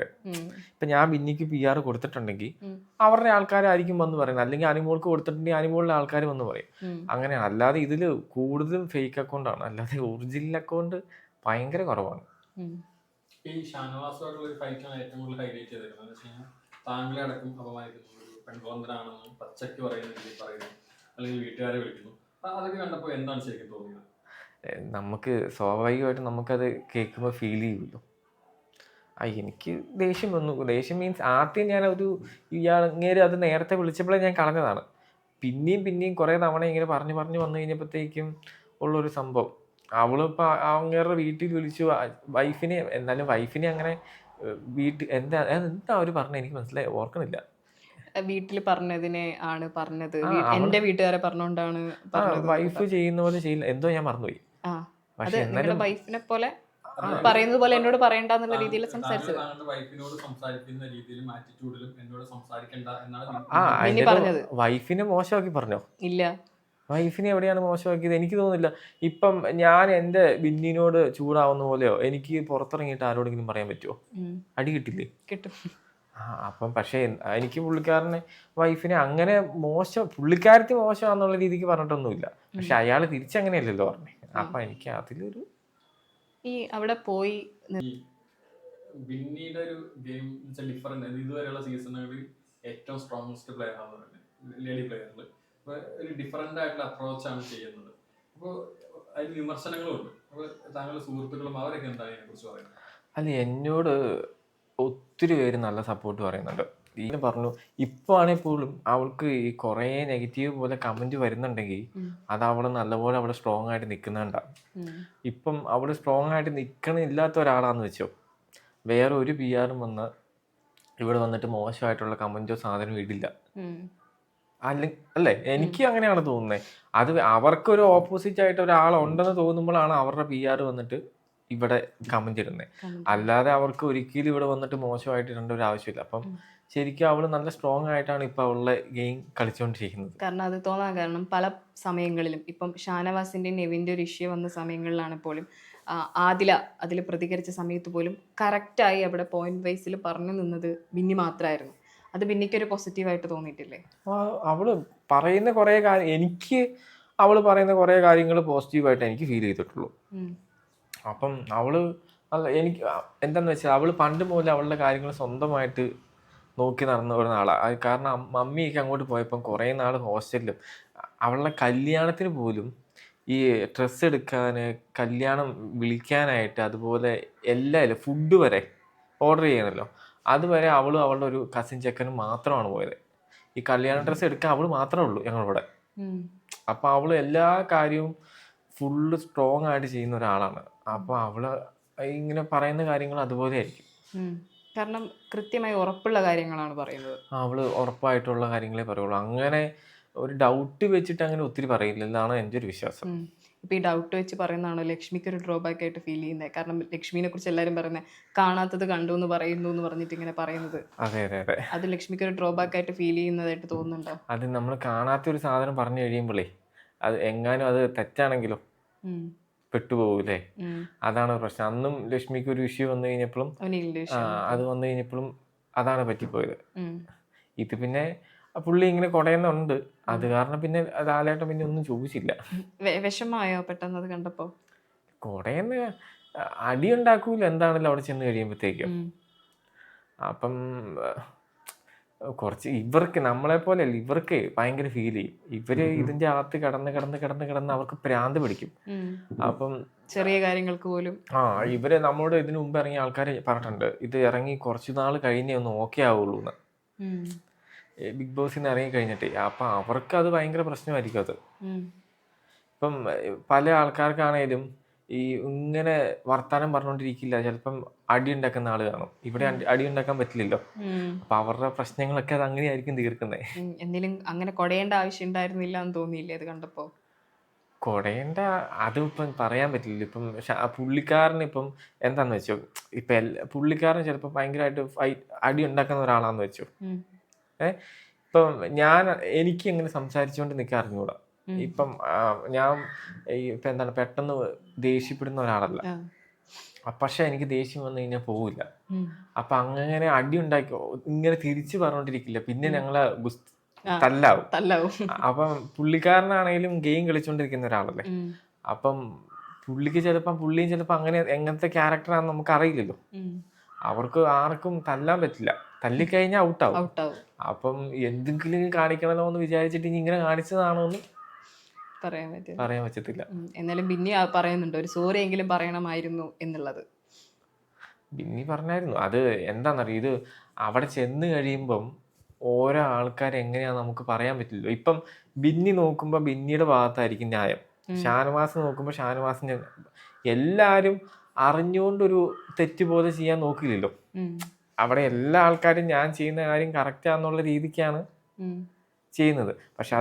ഇപ്പൊ ഞാൻ ബിന്നിക്ക് പി ആർ കൊടുത്തിട്ടുണ്ടെങ്കിൽ. അവരുടെ ആൾക്കാരായിരിക്കും വന്ന് പറയുന്നത്. അല്ലെങ്കിൽ അനിമോൾക്ക് കൊടുത്തിട്ടുണ്ടെങ്കിൽ അനിമോളിലെ ആൾക്കാർ വന്ന് പറയും. അങ്ങനെ അല്ലാതെ ഇതിൽ കൂടുതലും ഫേക്ക് അക്കൗണ്ടാണ് അല്ലാതെ ഒറിജിനൽ അക്കൗണ്ട് ഭയങ്കര കുറവാണ്. ഈ ഒരു ഫൈറ്റാണ് ഏറ്റവും കൂടുതൽ ഹൈലൈറ്റ് ചെയ്തിരുന്നത്. താങ്കളെ അടക്കം അപമാനിക്കുന്നു. ഒരു പച്ചക്ക് പച്ചയ്ക്ക് പറയുന്ന രീതിയിൽ പറയുന്നു. അല്ലെങ്കിൽ വീട്ടുകാരെ വിളിക്കുന്നു. അതൊക്കെ കണ്ടപ്പോൾ എന്താണ് ശരിക്കും തോന്നിയത്? നമുക്ക് സ്വാഭാവികമായിട്ടും നമുക്കത് കേൾക്കുമ്പോൾ ഫീൽ ചെയ്യുമല്ലോ. ആ എനിക്ക് ദേഷ്യം വന്നു. ദേഷ്യം മീൻസ് ആദ്യം ഞാൻ ഒരു ഇയാൾ ഇങ്ങനെ അത് നേരത്തെ വിളിച്ചപ്പോഴേ ഞാൻ കളഞ്ഞതാണ്. പിന്നെയും പിന്നെയും കുറേ തവണ ഇങ്ങനെ പറഞ്ഞു പറഞ്ഞു വന്നു കഴിഞ്ഞപ്പോഴത്തേക്കും ഉള്ളൊരു സംഭവം. അവളിപ്പോൾ അങ്ങേരുടെ വീട്ടിൽ വിളിച്ചു. വൈഫിനെ എന്നാലും വൈഫിനെ അങ്ങനെ വീട്ടിൽ എന്താ എന്താ അവർ പറഞ്ഞത്? എനിക്ക് മനസ്സിലായി ഓർക്കണില്ല. വീട്ടിൽ പറഞ്ഞതിനെ ആണ് പറഞ്ഞത്. എന്റെ വീട്ടുകാരെ പറഞ്ഞോണ്ടാണ് വൈഫ് ചെയ്യുന്ന പോലെ ചെയ്യില്ല. എന്തോ ഞാൻ മറന്നുപോയി. ആ അത് നിങ്ങളുടെ വൈഫിനെ പോലെ. പറയുന്നത് പോലെ എന്നോട് പറയണ്ടെന്നുള്ള രീതിയിൽ സംസാരിച്ചത്. വൈഫിനെ മോശമാക്കി പറഞ്ഞോ? ഇല്ല. വൈഫിനെ എവിടെയാണ് മോശമാക്കിയത്? എനിക്ക് തോന്നുന്നില്ല. ഇപ്പം ഞാൻ എന്റെ ബിന്നിനോട് ചൂടാവുന്ന പോലെയോ എനിക്ക് പുറത്തിറങ്ങിയിട്ട് ആരോടെങ്കിലും പറയാൻ പറ്റുമോ അടി കിട്ടില്ലേ? കിട്ടും. അപ്പം പക്ഷേ എനിക്ക് പുള്ളിക്കാരനെ വൈഫിനെ അങ്ങനെ മോശം പുള്ളിക്കാരത്തി മോശമാന്നുള്ള രീതിക്ക് പറഞ്ഞിട്ടൊന്നുമില്ല. പക്ഷെ അയാൾ തിരിച്ചങ്ങനെയല്ലല്ലോ പറഞ്ഞേ. അപ്പം എനിക്ക് അതിലൊരു ഈ അവിടെ പോയി പിന്നീട് ഒരു ഗെയിം ഡിഫറെന്റ് ഇതുവരെയുള്ള സീസണുകളിൽ ഏറ്റവും സ്ട്രോങ്സ്റ്റ് പ്ലെയർ ആണ് ലേഡി പ്ലെയറിൽ അപ്പോൾ ഒരു ഡിഫറെന്റ് ആയിട്ടുള്ള അപ്രോച്ചാണ് ചെയ്യുന്നത്. അപ്പോൾ അതിൽ വിമർശനങ്ങളുണ്ട് അപ്പോൾ താങ്കളുടെ സുഹൃത്തുക്കളും അവരൊക്കെ എന്താണ് ഇതിനെക്കുറിച്ച് പറയുന്നത്? അല്ല എന്നോട് ഒത്തിരി പേര് നല്ല സപ്പോർട്ട് പറയുന്നുണ്ട്. ഈ പറഞ്ഞു ഇപ്പൊ ആണെങ്കിൽ പോലും അവൾക്ക് ഈ കുറേ നെഗറ്റീവ് പോലെ കമന്റ് വരുന്നുണ്ടെങ്കിൽ അത് അവൾ നല്ലപോലെ അവിടെ സ്ട്രോങ് ആയിട്ട് നിൽക്കുന്നുണ്ടാവും ഇപ്പം അവൾ സ്ട്രോങ് ആയിട്ട് നിൽക്കണില്ലാത്ത ഒരാളാന്ന് വെച്ചോ. വേറെ ഒരു പി ആറും വന്ന് ഇവിടെ വന്നിട്ട് മോശമായിട്ടുള്ള കമന്റോ സാധനവും ഇടില്ല. അല്ലെ അല്ലേ? എനിക്ക് അങ്ങനെയാണ് തോന്നുന്നത് അത് അവർക്കൊരു ഓപ്പോസിറ്റ് ആയിട്ട് ഒരാളുണ്ടെന്ന് തോന്നുമ്പോഴാണ് അവരുടെ പി ആർ വന്നിട്ട് ഇവിടെ കമന്റ് ഇടുന്നത് അല്ലാതെ അവർക്ക് ഒരിക്കലും ഇവിടെ വന്നിട്ട് മോശമായിട്ട് ഇടേണ്ട ഒരു ആവശ്യമില്ല. അപ്പം ശരിക്കും അവൾ നല്ല സ്ട്രോങ് ആയിട്ടാണ് ഇപ്പൊ അവളുടെ ഗെയിം കളിച്ചുകൊണ്ടിരിക്കുന്നത് കാരണം അത് തോന്നാൻ കാരണം പല സമയങ്ങളിലും ഇപ്പം ഷാനവാസിന്റെ നെവിന്റെ ഒരു ഇഷ്യൂ വന്ന സമയങ്ങളിലാണ് പോലും ആദില അതിൽ പ്രതികരിച്ച സമയത്ത് പോലും കറക്റ്റായി അവിടെ പോയിന്റ് വൈസിൽ പറഞ്ഞു നിന്നത് ബിന്നി മാത്രമായിരുന്നു അത് ബിന്നിക്കൊരു പോസിറ്റീവായിട്ട് തോന്നിയിട്ടില്ലേ? അവൾ അവൾ പറയുന്ന കുറേ കാര്യം എനിക്ക് അവൾ പറയുന്ന കുറേ കാര്യങ്ങൾ പോസിറ്റീവായിട്ട് എനിക്ക് ഫീൽ ചെയ്തിട്ടുള്ളൂ. അപ്പം അവൾ അല്ല എനിക്ക് എന്താന്ന് വെച്ചാൽ അവൾ പണ്ട് മുതലേ അവളുടെ കാര്യങ്ങൾ സ്വന്തമായിട്ട് നോക്കി നടന്നു വരുന്ന ആളാണ് കാരണം മമ്മിയൊക്കെ അങ്ങോട്ട് പോയപ്പം കുറേ നാൾ ഹോസ്റ്റലിലും. അവളുടെ കല്യാണത്തിന് പോലും ഈ ഡ്രസ്സ് എടുക്കാൻ കല്യാണം വിളിക്കാനായിട്ട് അതുപോലെ എല്ലാം ഫുഡ് വരെ ഓർഡർ ചെയ്യണമല്ലോ അതുവരെ അവളും അവളുടെ ഒരു കസിൻ ചെക്കനും മാത്രമാണ് പോയത്. ഈ കല്യാണ ഡ്രസ്സ് എടുക്കാൻ അവൾ മാത്രമേ ഉള്ളൂ ഞങ്ങളിവിടെ. അപ്പോൾ അവൾ എല്ലാ കാര്യവും ഫുള്ള് സ്ട്രോങ് ആയിട്ട് ചെയ്യുന്ന ഒരാളാണ്. അപ്പോൾ അവൾ ഇങ്ങനെ പറയുന്ന കാര്യങ്ങൾ അതുപോലെ ആയിരിക്കും. കാരണം കൃത്യമായി ഉറപ്പുള്ള കാര്യങ്ങളാണ് പറയുന്നത്. അവൾ ഉറപ്പായിട്ടുള്ള കാര്യങ്ങളെ പറയുള്ളൂ. അങ്ങനെ ഒരു ഡൗട്ട് വെച്ചിട്ട് അങ്ങനെ ഒത്തിരി പറയില്ലെന്നാണ് എന്റെ ഒരു വിശ്വാസം. ഇപ്പൊ ഈ ഡൗട്ട് വെച്ച് പറയുന്നതാണ്? ലക്ഷ്മിക്ക് ഒരു ഡ്രോബാക്ക് ആയിട്ട് ഫീൽ ചെയ്യുന്നത് കാരണം ലക്ഷ്മിനെ കുറിച്ച് എല്ലാരും പറയുന്നത് കാണാത്തത് കണ്ടു എന്ന് പറയുന്നു എന്ന് പറഞ്ഞിട്ട് ഇങ്ങനെ പറയുന്നത്. അതെ അതെ അതെ. അത് ലക്ഷ്മിക്ക് ഒരു ഡ്രോബാക്ക് ആയിട്ട് ഫീൽ ചെയ്യുന്നതായിട്ട് തോന്നുന്നുണ്ടോ? അത് നമ്മൾ കാണാത്ത ഒരു സാധനം പറഞ്ഞു കഴിയുമ്പോഴേ അത് എങ്ങാനും അത് തെറ്റാണെങ്കിലോ. പെട്ടുപോകൂലേ. അതാണ് പ്രശ്നം. അന്നും ലക്ഷ്മിക്ക് ഒരു ഇഷ്യൂ വന്നു കഴിഞ്ഞപ്പോഴും അത് വന്നു കഴിഞ്ഞപ്പോഴും അതാണ് പറ്റിപ്പോയത്. ഇത് പിന്നെ പുള്ളി ഇങ്ങനെ കുടയുന്നുണ്ട്. അത് കാരണം പിന്നെ ലാലേട്ടൻ പിന്നെ ഒന്നും ചോദിച്ചില്ല. വിഷമായോ പെട്ടെന്ന് അത് കണ്ടപ്പോ? കുടയെന്ന് അടി ഉണ്ടാക്കൂല എന്താണല്ലോ അവിടെ ചെന്ന് കഴിയുമ്പോഴത്തേക്കും അപ്പം കുറച്ച് ഇവർക്ക് നമ്മളെ പോലെ അല്ല ഇവർക്ക് ഭയങ്കര ഫീൽ ചെയ്യും. ഇവർ ഇതിന്റെ അകത്ത് കടന്ന് കടന്ന് കടന്ന് കടന്ന് അവർക്ക് പ്രാന്ത് പിടിക്കും. അപ്പം ചെറിയ കാര്യങ്ങൾക്ക് പോലും. ആ ഇവർ നമ്മളോട് ഇതിനു മുമ്പ് ഇറങ്ങിയ ആൾക്കാർ പറഞ്ഞിട്ടുണ്ട് ഇത് ഇറങ്ങി കുറച്ച് നാൾ കഴിഞ്ഞേ ഒന്ന് ഓക്കെ ആവുള്ളൂ എന്ന്. ബിഗ് ബോസിൽ നിന്ന് ഇറങ്ങി കഴിഞ്ഞിട്ട് അപ്പൊ അവർക്ക് അത് ഭയങ്കര പ്രശ്നമായിരിക്കും അത്. ഇപ്പം പല ആൾക്കാർക്കാണേലും ഈ ഇങ്ങനെ വർത്താനം പറഞ്ഞുകൊണ്ടിരിക്കില്ല ചിലപ്പം അടി ഉണ്ടാക്കുന്ന ആൾ കാണും. ഇവിടെ അടി- ഉണ്ടാക്കാൻ പറ്റില്ലല്ലോ. അപ്പൊ അവരുടെ പ്രശ്നങ്ങളൊക്കെ അത് അങ്ങനെയായിരിക്കും തീർക്കുന്നത്. എന്തെങ്കിലും അങ്ങനെ കൊടയേണ്ട ആവശ്യം ഉണ്ടായിരുന്നില്ല എന്ന് തോന്നിയില്ലേ അത് കണ്ടപ്പോ? കൊടയേണ്ട അത് ഇപ്പം പറയാൻ പറ്റില്ല ഇപ്പം പുള്ളിക്കാരന് ഇപ്പം എന്താന്ന് വെച്ചോ? ഇപ്പൊ പുള്ളിക്കാരൻ ചിലപ്പോൾ ഭയങ്കരമായിട്ട് അടി ഉണ്ടാക്കുന്ന ഒരാളാന്ന് വെച്ചോ. ഏഹ് ഇപ്പം ഞാൻ എനിക്ക് എങ്ങനെ സംസാരിച്ചുകൊണ്ട് നിൽക്കാൻ. ഇപ്പം ഞാൻ ഇപ്പൊ എന്താണ് പെട്ടെന്ന് ദേഷ്യപ്പെടുന്ന ഒരാളല്ല. പക്ഷെ എനിക്ക് ദേഷ്യം വന്നു കഴിഞ്ഞാൽ പോവില്ല. അപ്പൊ അങ്ങനെ അടി ഉണ്ടാക്കി ഇങ്ങനെ തിരിച്ചു പറഞ്ഞോണ്ടിരിക്കില്ല. പിന്നെ ഞങ്ങൾ. തല്ലാവും. തല്ലാവും. അപ്പം പുള്ളിക്കാരനാണെങ്കിലും ഗെയിം കളിച്ചോണ്ടിരിക്കുന്ന ഒരാളല്ലേ. അപ്പം പുള്ളിക്ക് ചിലപ്പം പുള്ളിയും ചിലപ്പോൾ അങ്ങനെ എങ്ങനത്തെ ക്യാരക്ടറാണെന്ന് നമുക്ക് അറിയില്ലല്ലോ അവർക്ക് ആർക്കും തല്ലാൻ പറ്റില്ല. തല്ലിക്കഴിഞ്ഞാൽ ഔട്ടാവും. ഔട്ടാവും. അപ്പം എന്തെങ്കിലും കാണിക്കണമല്ലോ എന്ന് വിചാരിച്ചിട്ട് ഇനി ഇങ്ങനെ കാണിച്ചതാണോ എന്ന് പറയാൻ പറ്റില്ല പറയാൻ പറ്റത്തില്ല. എന്നാലും ബിന്നി പറയുന്നുണ്ട് ഒരു സോറി എങ്കിലും പറയണമായിരുന്നു എന്നുള്ളത്. ബിന്നി പറഞ്ഞായിരുന്നു. അത് എന്താണെന്നറിയ ഇത് അവിടെ ചെന്ന് കഴിയുമ്പം ഓരോ ആൾക്കാർ എങ്ങനെയാന്ന് നമുക്ക് പറയാൻ പറ്റില്ല ഇപ്പം ബിന്നി നോക്കുമ്പോൾ ബിന്നിയുടെ ഭാഗത്തായിരിക്കും ന്യായം. ഷാനവാസ് നോക്കുമ്പോൾ ഷാനവാസിന്റെ എല്ലാവരും അറിഞ്ഞുകൊണ്ടൊരു തെറ്റ് പോലെ ചെയ്യാൻ നോക്കില്ലല്ലോ. അവിടെ എല്ലാ ആൾക്കാരും ഞാൻ ചെയ്യുന്ന കാര്യം കറക്റ്റാന്നുള്ള രീതിക്കാണ് ചെയ്യുന്നത്. പക്ഷെ